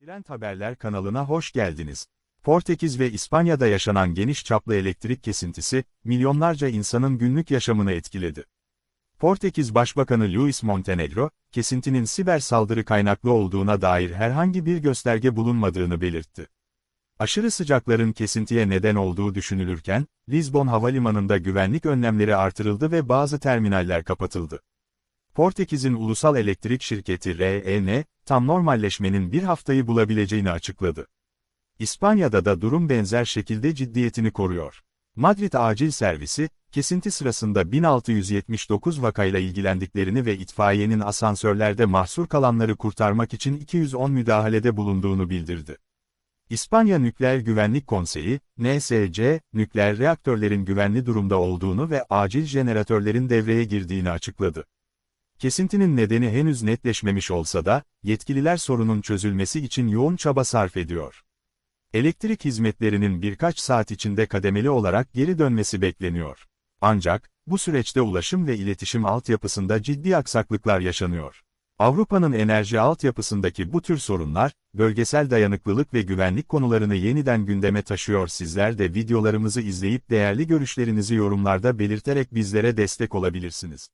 Trend Haberler kanalına hoş geldiniz. Portekiz ve İspanya'da yaşanan geniş çaplı elektrik kesintisi, milyonlarca insanın günlük yaşamını etkiledi. Portekiz Başbakanı Luis Montenegro, kesintinin siber saldırı kaynaklı olduğuna dair herhangi bir gösterge bulunmadığını belirtti. Aşırı sıcakların kesintiye neden olduğu düşünülürken, Lisbon Havalimanı'nda güvenlik önlemleri artırıldı ve bazı terminaller kapatıldı. Portekiz'in ulusal elektrik şirketi REN, tam normalleşmenin bir haftayı bulabileceğini açıkladı. İspanya'da da durum benzer şekilde ciddiyetini koruyor. Madrid Acil Servisi, kesinti sırasında 1679 vakayla ilgilendiklerini ve itfaiyenin asansörlerde mahsur kalanları kurtarmak için 210 müdahalede bulunduğunu bildirdi. İspanya Nükleer Güvenlik Konseyi, NSC, nükleer reaktörlerin güvenli durumda olduğunu ve acil jeneratörlerin devreye girdiğini açıkladı. Kesintinin nedeni henüz netleşmemiş olsa da, yetkililer sorunun çözülmesi için yoğun çaba sarf ediyor. Elektrik hizmetlerinin birkaç saat içinde kademeli olarak geri dönmesi bekleniyor. Ancak, bu süreçte ulaşım ve iletişim altyapısında ciddi aksaklıklar yaşanıyor. Avrupa'nın enerji altyapısındaki bu tür sorunlar, bölgesel dayanıklılık ve güvenlik konularını yeniden gündeme taşıyor. Sizler de videolarımızı izleyip değerli görüşlerinizi yorumlarda belirterek bizlere destek olabilirsiniz.